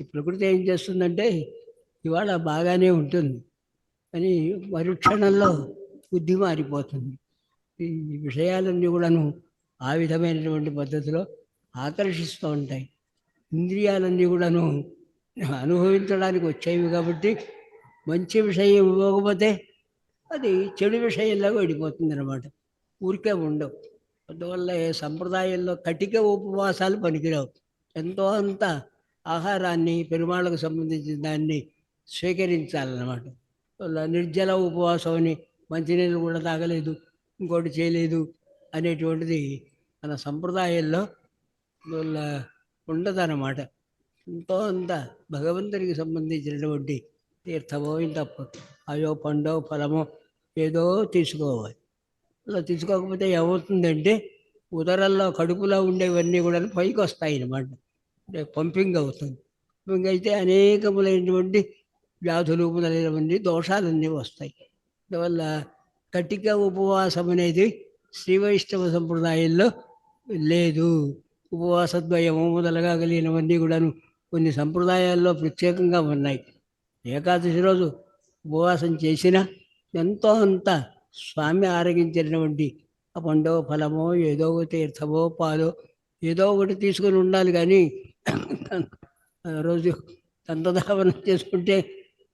ఈ ప్రకృతి ఏం చేస్తుందంటే ఇవాళ బాగానే ఉంటుంది అని మరుక్షణంలో బుద్ధి మారిపోతుంది. ఈ విషయాలన్నీ కూడాను ఆ విధమైనటువంటి పద్ధతిలో ఆకర్షిస్తూ ఉంటాయి. ఇంద్రియాలన్నీ కూడాను అనుభవించడానికి వచ్చేవి కాబట్టి మంచి విషయం ఇవ్వకపోతే అది చెడు విషయంలాగా వెళ్ళిపోతుంది అనమాట ఊరికే ఉండవు. అందువల్ల ఏ సంప్రదాయంలో కటిక ఉపవాసాలు పనికిరావు. ఎంతో అంత ఆహారాన్ని పెరుమాళ్ళకు సంబంధించిన దాన్ని స్వీకరించాలన్నమాట నిర్జల ఉపవాసం అని మంచినీళ్ళు కూడా తాగలేదు ఇంకోటి చేయలేదు అనేటువంటిది మన సంప్రదాయంలో ఉండదన్నమాట. ఎంతో అంత భగవంతునికి సంబంధించినటువంటి తీర్థమో ఇంత అయో పండో ఫలమో ఏదో తీసుకోవాలి. అలా తీసుకోకపోతే ఏమవుతుందంటే ఉదరంలో కడుపులో ఉండేవన్నీ కూడా పైకి వస్తాయి అన్నమాట పంపింగ్ అవుతుంది. పంపింగ్ అయితే అనేకములైనటువంటి వ్యాధులు మొదలైనవన్నీ దోషాలన్నీ వస్తాయి. అందువల్ల కటిక ఉపవాసం అనేది శ్రీ వైష్ణవ సంప్రదాయంలో లేదు. ఉపవాసద్వయము మొదలుగా కలిగినవన్నీ కూడాను కొన్ని సంప్రదాయాల్లో ప్రత్యేకంగా ఉన్నాయి. ఏకాదశి రోజు ఉపవాసం చేసినా ఎంతో అంత స్వామి ఆరగించినటువంటి ఆ పండో ఫలమో ఏదో ఒక తీర్థమో పాలో ఏదో ఒకటి తీసుకొని ఉండాలి కానీ రోజు దంతధావనం చేసుకుంటే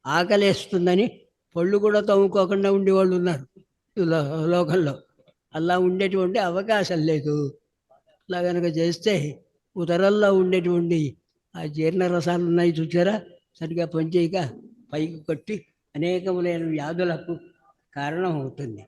ఆకలేస్తుందని పళ్ళు కూడా తవ్వుకోకుండా ఉండేవాళ్ళు ఉన్నారు లో- లోకంలో. అలా ఉండేటువంటి అవకాశం లేదు. అలా కనుక చేస్తే ఉదరల్లో ఉండేటువంటి ఆ జీర్ణ రసాలు ఉన్నాయి చూసారా సరిగా పనిచేయక పైకి కొట్టి అనేకములైన వ్యాధులకు కారణం అవుతుంది